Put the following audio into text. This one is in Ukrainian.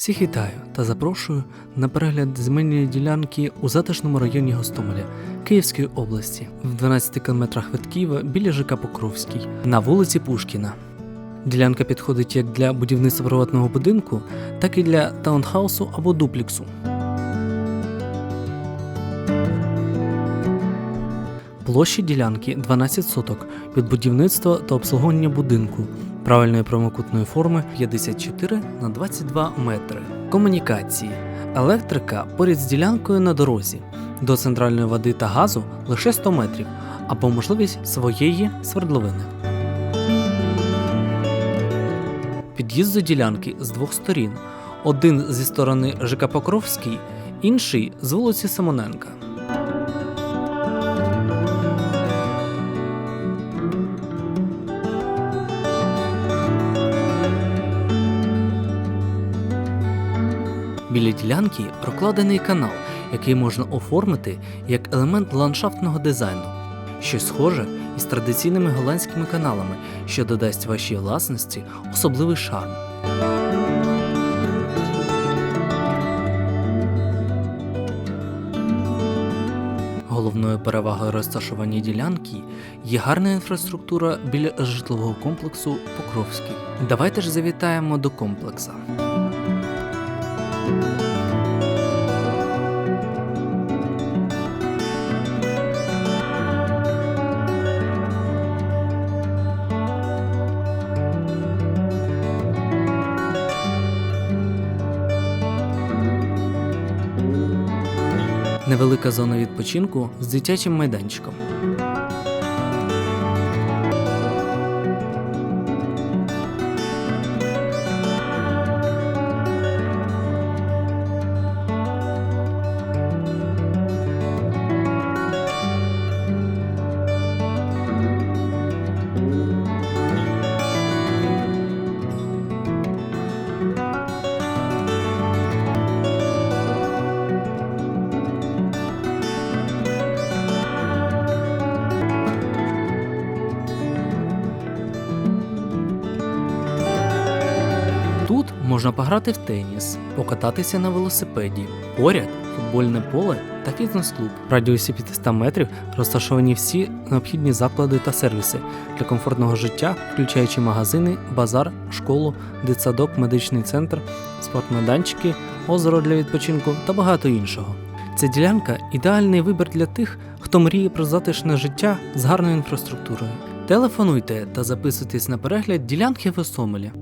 Всіх вітаю та запрошую на перегляд земельної ділянки у затишному районі Гостомеля Київської області, в 12 кілометрах від Києва біля ЖК Покровський на вулиці Пушкіна. Ділянка підходить як для будівництва приватного будинку, так і для таунхаусу або дуплексу. Площі ділянки 12 соток від будівництва та обслуговування будинку правильної прямокутної форми 54 на 22 метри. Комунікації. Електрика поряд з ділянкою на дорозі. До центральної води та газу лише 100 метрів або можливість своєї свердловини. Під'їзд до ділянки з двох сторін. Один зі сторони ЖК Покровський, інший з вулиці Симоненка. Біля ділянки прокладений канал, який можна оформити як елемент ландшафтного дизайну, щось схоже із традиційними голландськими каналами, що додасть вашій власності особливий шарм. Головною перевагою розташування ділянки є гарна інфраструктура біля житлового комплексу Покровський. Давайте ж завітаємо до комплекса. Невелика зона відпочинку з дитячим майданчиком. Тут можна пограти в теніс, покататися на велосипеді. Поряд футбольне поле та фітнес-клуб. В радіусі 500 метрів розташовані всі необхідні заклади та сервіси для комфортного життя, включаючи магазини, базар, школу, дитсадок, медичний центр, спортмайданчики, озеро для відпочинку та багато іншого. Ця ділянка ідеальний вибір для тих, хто мріє про затишне життя з гарною інфраструктурою. Телефонуйте та записуйтесь на перегляд ділянки в Осомелі.